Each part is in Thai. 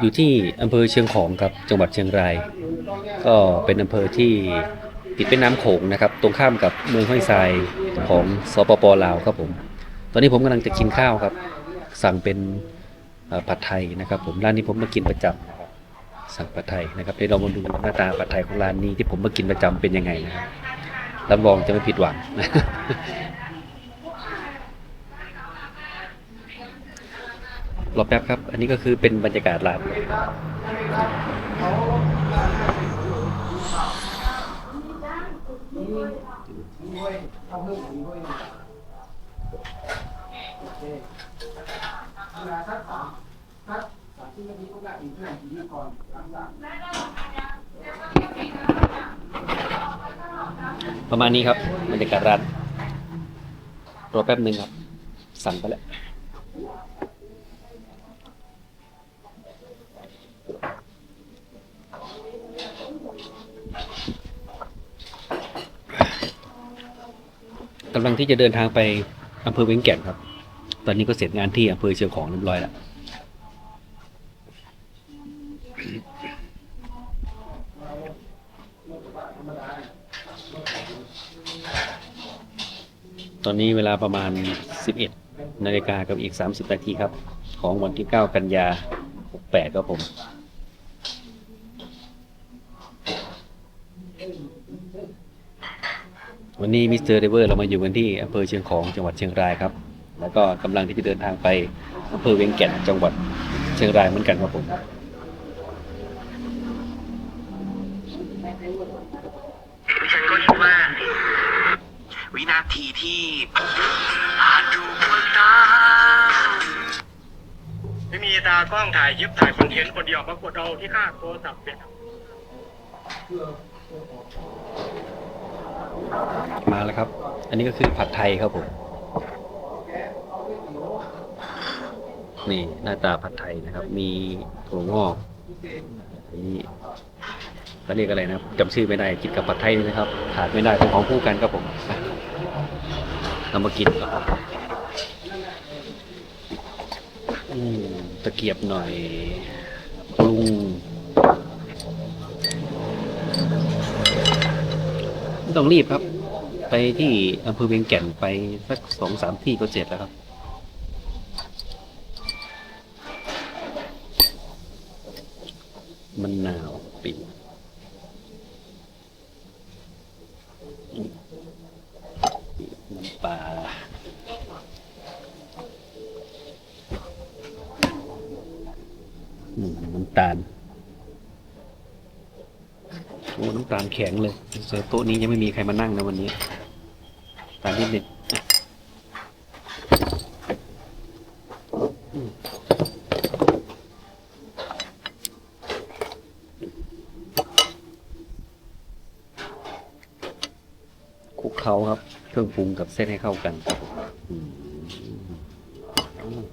อยู่ที่อำเภอเชียงของครับจังหวัดเชียงราย ก็เป็นอำเภอที่ติดเป็นน้ำโขงนะครับ ตรงข้ามกับเมืองห้วยทรายของสปปลาวครับผม ตอนนี้ผมกำลังจะกินข้าวครับ สั่งเป็นผัดไทยนะครับ ผมร้านนี้ผมมากินประจำนะครับสั่งผัดไทยนะครับเดี๋ยวเรามาดูหน้าตาผัดไทยของร้านนี้ที่ผมมากินประจำเป็นยังไงนะครับรับรองจะไม่ผิดหวัง รอแป๊บครับ อันนี้ก็คือเป็นบรรยากาศร้านประมาณนี้ครับ บรรยากาศร้านรอแป๊บหนึ่งครับ สั่งไปแล้ว กำลังที่จะเดินทางไปอำเภอเวียงแก่นครับ ตอนนี้ก็เสร็จงานที่อำเภอเชียงของเรียบร้อยแล้วตอนนี้เวลาประมาณ 11 นาฬิกากับอีก 30 นาทีครับ ของวันที่ 9 กันยา 68 ครับผม วันนี้มิสเตอร์เดเวอร์เรามาอยู่กันที่อำเภอเชียงของจังหวัดเชียงรายครับ แล้วก็กำลังที่จะเดินทางไปอำเภอเวียงแก่นจังหวัดเชียงรายเหมือนกันครับผมฉันก็คิดว่า วินาทีที่อาจดูควรตาไม่มีตากล้องถ่ายคลิปถ่ายคอนเทนต์คนเดียวปรากฏเอาที่ค่าโทรศัพท์เนี่ย มาแล้วครับ อันนี้ก็คือผัดไทยครับผม นี่หน้าตาผัดไทยนะครับ มีถั่วงอกนี่เขาเรียกอะไรนะจำชื่อไม่ได้กินกับผัดไทยนี่นะครับขาดไม่ได้เป็นของคู่กันครับผมเรามากินครับอืมตะเกียบหน่อยปรุง ไม่ต้องรีบครับ ไปที่อำเภอเวียงแก่นไปสักสองสามที่ก็เสร็จแล้วครับ มันหนาวปิดน้ำปลาอืมน้ำตาล โอ้น้ำตาลแข็งเลยเสือโต๊ะนี้ยังไม่มีใครมานั่งนะวันนี้ ตาลนิดหนึ่งคุกเคล้าครับ เครื่องปรุงกับเส้นให้เข้ากัน อืมอืม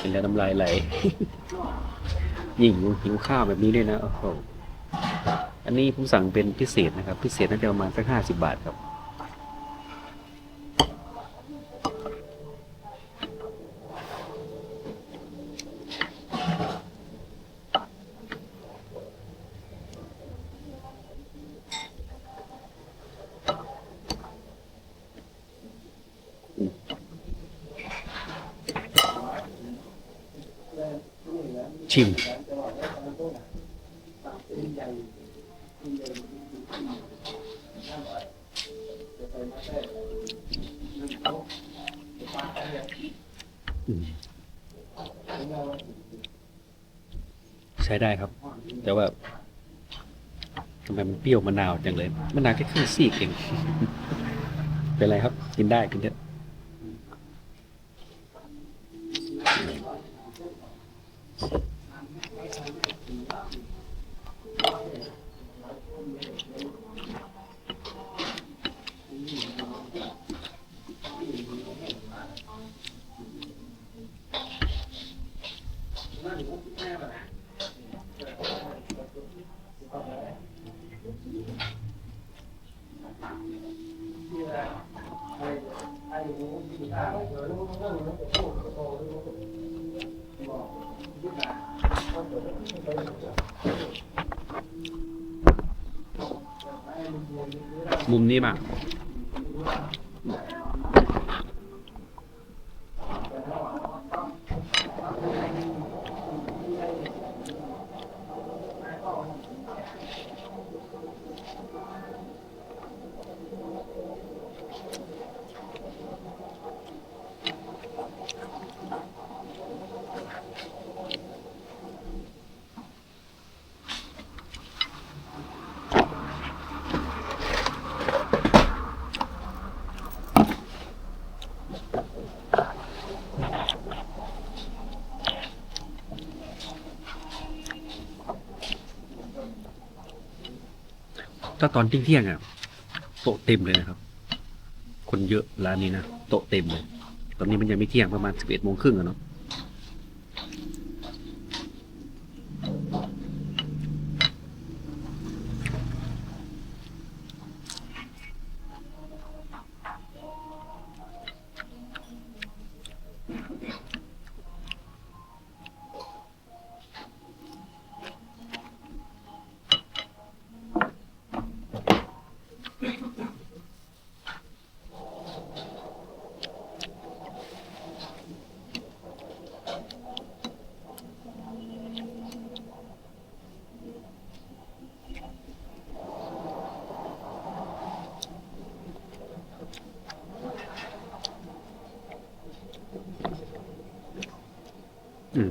เป็นแล้วน้ำลายไหลหญิงหิวข้าวแบบนี้ด้วยนะโอ้โหอันนี้ผมสั่งเป็นพิเศษนะครับ พิเศษน่าจะประมาณสักห้าสิบบาทครับ ชิม ใช้ได้ครับ แต่ว่าทำไมมันเปรี้ยวมะนาวจังเลยมะนาวแค่ครึ่งซีกเอง เป็นไรครับ กินได้กินเถ มุมนี้มากถ้า ตอนเที่ยงๆอะโต๊ะเต็มเลยนะครับ คนเยอะร้านนี้นะโต๊ะเต็มเลย ตอนนี้มันยังไม่เที่ยงประมาณสิบเอ็ดโมงครึ่งอะเนาะ อืม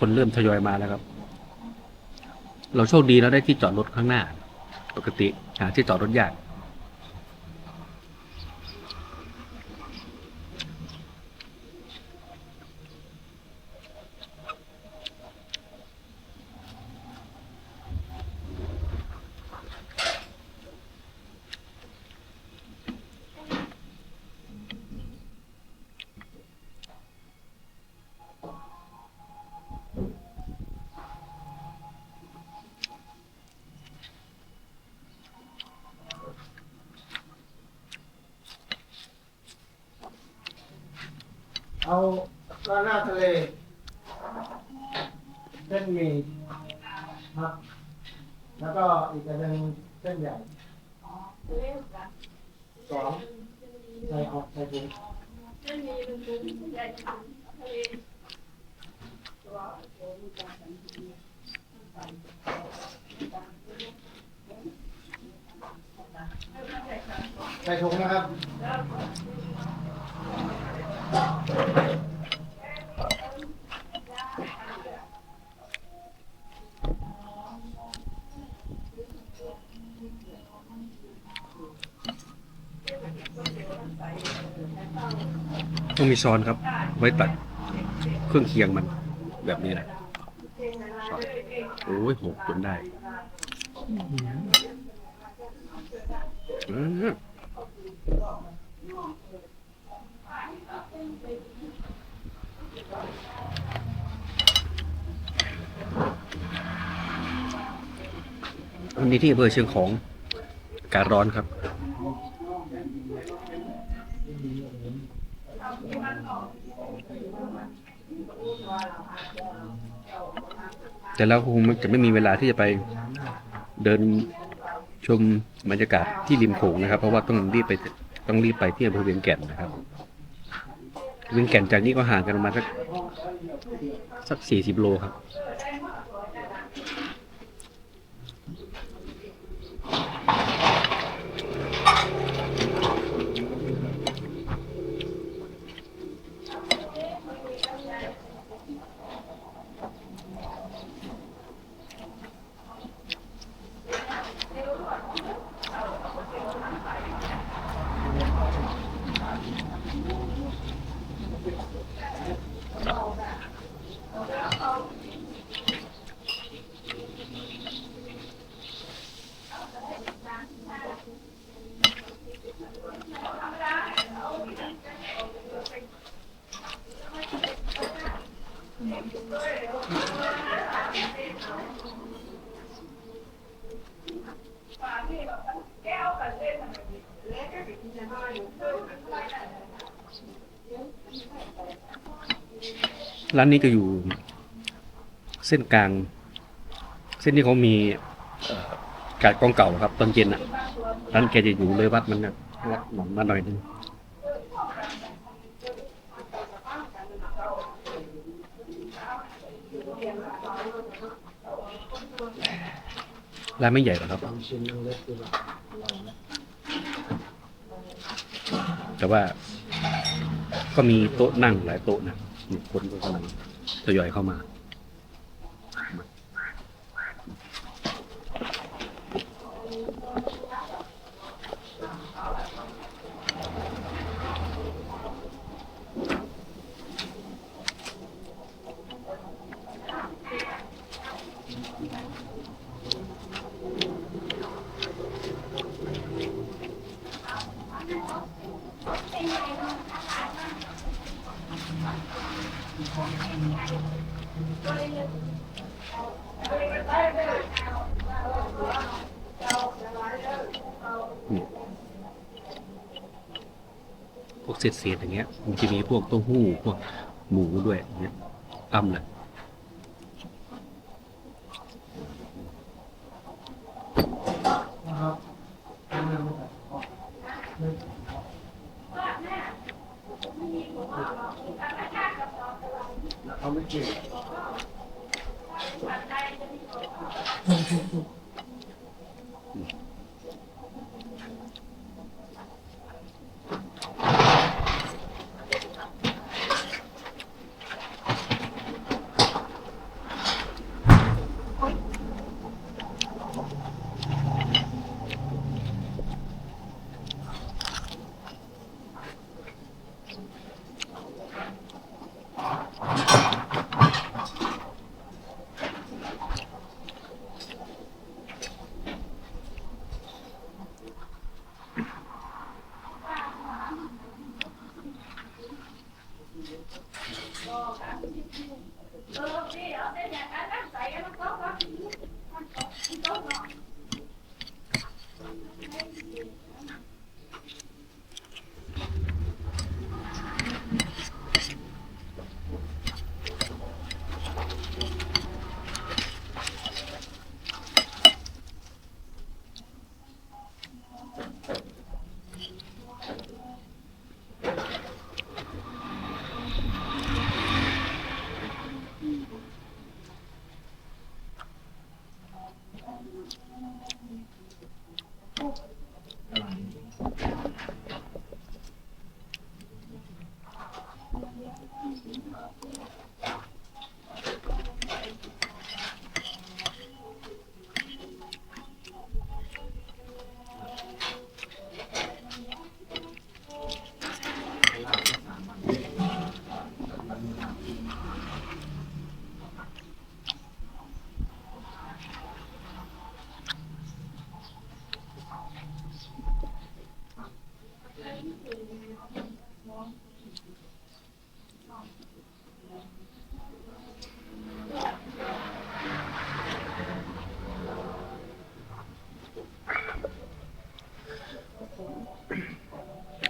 คนเริ่มทยอยมาแล้วครับ เราโชคดีเราได้ที่จอดรถข้างหน้า ปกติหาที่จอดรถยาก เอาร้านหน้าทะเลเส้นหมี่ครับ แล้วก็อีกอันหนึ่งเส้นใหญ่สองใส่ออกใส่ถุงใส่ถุงนะครับ มีช้อนครับ ไว้ตัดเครื่องเคียงมัน แบบนี้นะโอ้ยหกจนได้วันนี้ที่อำเภอเชียงของ กาศร้อนครับ แต่เราคงจะไม่มีเวลาที่จะไปเดินชมบรรยากาศที่ริมโขงนะครับ เพราะว่าต้องรีบไปต้องรีบไปที่อำเภอเวียงแก่นนะครับเวียงแก่นจากนี้ก็ห่างกันประมาณสักสักสี่สิบโลครับ ร้านนี้ก็อยู่เส้นกลาง เส้นที่เขามีกาดกองเก่าครับ ตอนเย็นอะร้านแกจะอยู่เลยวัดมันนะวัดหนองมาหน่อยนึงร้านไม่ใหญ่หรอกครับ แต่ว่าก็มีโต๊ะนั่งหลายโต๊ะนะ คนก็กำลังทยอยเข้ามา เศษเศษๆอย่างเงี้ย มันจะมีพวกเต้าหู้พวกหมูด้วยอย่างเงี้ยอ้ำเลยเขาไม่เกี่ย Bom dia, até já.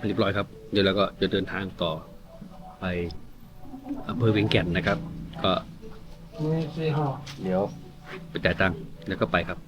เรียบร้อยครับ เดี๋ยวเราก็จะเดินทางต่อไปอำเภอเวียงแก่นนะครับ ก็นี่สี่ห่อเดี๋ยวไปจ่ายตังค์แล้วก็ไปครับ